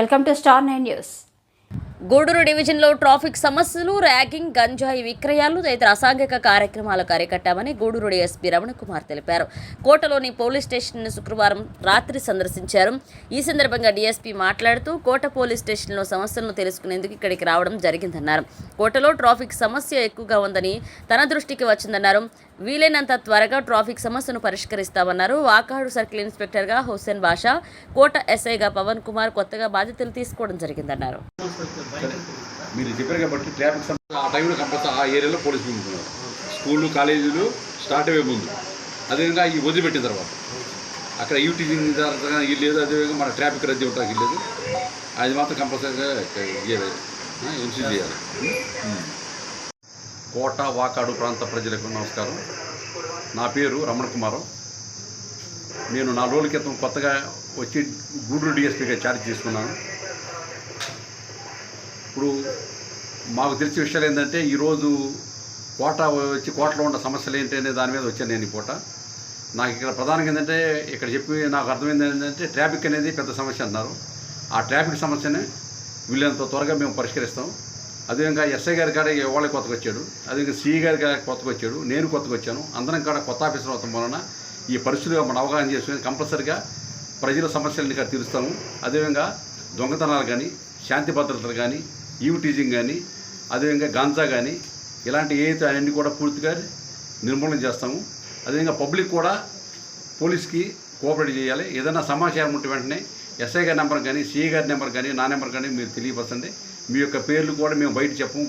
Welcome to star nine news. Gudur డివిజన్లో traffic సమస్యలు ragging గంజాయి విక్రయాలు తదితర అసాంఘిక కార్యక్రమాలు కరికట్టామని గూడూరు డీఎస్పీ రమణకుమార్ తెలిపారు. కోటలోని పోలీస్ స్టేషన్ను శుక్రవారం రాత్రి సందర్శించారు. ఈ సందర్భంగా డీఎస్పీ మాట్లాడుతూ కోట పోలీస్ స్టేషన్లో సమస్యలను తెలుసుకునేందుకు ఇక్కడికి రావడం జరిగిందన్నారు. కోటలో ట్రాఫిక్ సమస్య ఎక్కువగా ఉందని తన దృష్టికి వచ్చిందన్నారు. వీలైనంత త్వరగా ట్రాఫిక్ సమస్యను పరిష్కరిస్తామన్నారు వాకాడు సర్కిల్ ఇన్స్పెక్టర్గా హుస్సేన్ బాషా కోట ఎస్ఐగా పవన్ కుమార్ కొత్తగా బాధ్యతలు తీసుకోవడం జరిగిందన్నారు మీరు చెప్పారు కాబట్టి ట్రాఫిక్ సమస్య ఆ టైంలో కంపల్సరీ ఆ ఏరియాలో పోలీసులు ఉంటున్నారు స్కూళ్ళు కాలేజీలు స్టార్ట్ అయ్యే ముందు అదేవిధంగా ఈ వదిలిపెట్టిన తర్వాత అక్కడ యూటీజీ తర్వాత లేదు అదేవిధంగా మన ట్రాఫిక్ రద్దీ ఉంటాకి లేదు అది మాత్రం కంపల్సరీగా చేయాలి ఎంసీ చేయాలి కోట వాకాడు ప్రాంత ప్రజలకు నమస్కారం. నా పేరు రమణ కుమారం. నేను నాలుగు రోజుల క్రితం కొత్తగా వచ్చి గూడూరు డిఎస్పీగా ఛార్జ్ తీసుకున్నాను ఇప్పుడు మాకు తెలిసిన విషయాలు ఏంటంటే ఈరోజు కోట వచ్చి కోటలో ఉన్న సమస్యలు ఏంటి అనే దాని మీద వచ్చాను నేను ఈ పూట. నాకు ఇక్కడ ప్రధానంగా ఏంటంటే ఇక్కడ చెప్పి నాకు అర్థమైంది ఏంటంటే ట్రాఫిక్ అనేది పెద్ద సమస్య అన్నారు. ఆ ట్రాఫిక్ సమస్యనే వీళ్ళంత త్వరగా మేము పరిష్కరిస్తాం. అదేవిధంగా ఎస్ఐ గారి కాడ వాళ్ళ కొత్తగా వచ్చాడు. అదేవిధంగా సిఈ గారి కాడ కొత్తగా వచ్చాడు. నేను కొత్తగా వచ్చాను. అందరం కాడ కొత్త ఆఫీసర్ అవుతాం వలన ఈ పరిస్థితిగా మనం అవగాహన చేసుకుని కంపల్సరిగా ప్రజల సమస్యలను ఇక్కడ తీరుస్తాము. అదేవిధంగా దొంగతనాలు కానీ శాంతి భద్రతలు కానీ ఈవ్ టీజింగ్ కానీ అదేవిధంగా గాంజా కానీ ఇలాంటి ఏదైతే అన్నీ కూడా పూర్తిగా నిర్మూలన చేస్తాము. అదేవిధంగా పబ్లిక్ కూడా పోలీస్కి కోఆపరేట్ చేయాలి. ఏదైనా సమాచారం ఉంటే వెంటనే ఎస్ఐ గారి నెంబర్ కానీ సిఐ గారి నెంబర్ కానీ నా నెంబర్ కానీ మీరు తెలియపరచండి. మీ యొక్క పేర్లు కూడా మేము బయట చెప్పము.